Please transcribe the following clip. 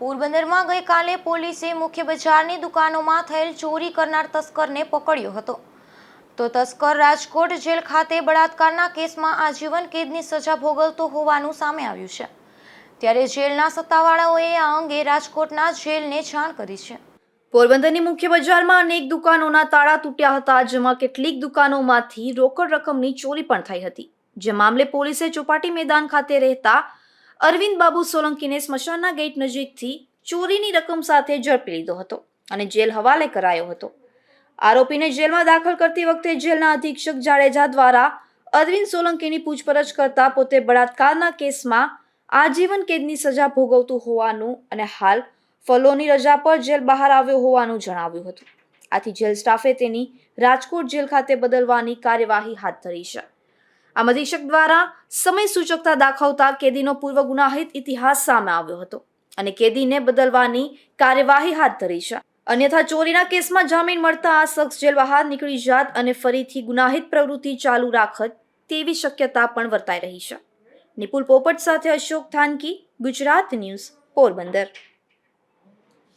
પોરબંદરમાં ગઈકાલે પોલીસે મુખ્ય બજારની દુકાનોમાં થયેલ ચોરી કરનાર તસ્કરને પકડ્યો હતો. તો તસ્કર રાજકોટ જેલ ખાતે બળાત્કારના કેસમાં આજીવન કેદની સજા ભોગવતો હોવાનું સામે આવ્યું છે. ત્યારે જેલના સત્તાવાળાઓએ આ અંગે રાજકોટના જેલને જાણ કરી છે. પોરબંદરની મુખ્ય બજારમાં અનેક દુકાનોના તાળા તૂટ્યા હતા, જેમાં કેટલીક દુકાનોમાંથી રોકડ રકમની ચોરી પણ થઈ હતી. જે મામલે પોલીસે ચોપાટી મેદાન ખાતે રહેતા અરવિંદ બાબુ સોલંકીને સ્મશાનના ગેટ નજીકથી ચોરીની રકમ સાથે ઝડપી લીધો હતો અને જેલ હવાલે કરાયો હતો. આરોપીને જેલમાં દાખલ કરતી વખતે જેલના અધિક્ષક જાડેજા દ્વારા અરવિંદ સોલંકીની પૂછપરછ કરતા પોતે બળાત્કારના કેસમાં આજીવન કેદની સજા ભોગવતું હોવાનું અને હાલ ફલોની રજા પર જેલ બહાર આવ્યો હોવાનું જણાવ્યું હતું. આથી જેલ સ્ટાફે તેની રાજકોટ જેલ ખાતે બદલવાની કાર્યવાહી હાથ ધરી છે. આમ અધિક્ષક દ્વારા સમય સૂચકતા દાખવતા કેદીનો પૂર્વ ગુનાહિત ઇતિહાસ સામે આવ્યો હતો અને કેદીને બદલવાની કાર્યવાહી હાથ ધરી છે. અન્યથા ચોરીના કેસમાં જામીન મળતા આ શખ્સ જેલ બહાર નીકળી જાત અને ફરીથી ગુનાહિત પ્રવૃત્તિ ચાલુ રાખત તેવી શક્યતા પણ વર્તાઈ રહી છે. નિપુલ પોપટ સાથે અશોક થાનકી, ગુજરાત ન્યૂઝ, પોરબંદર.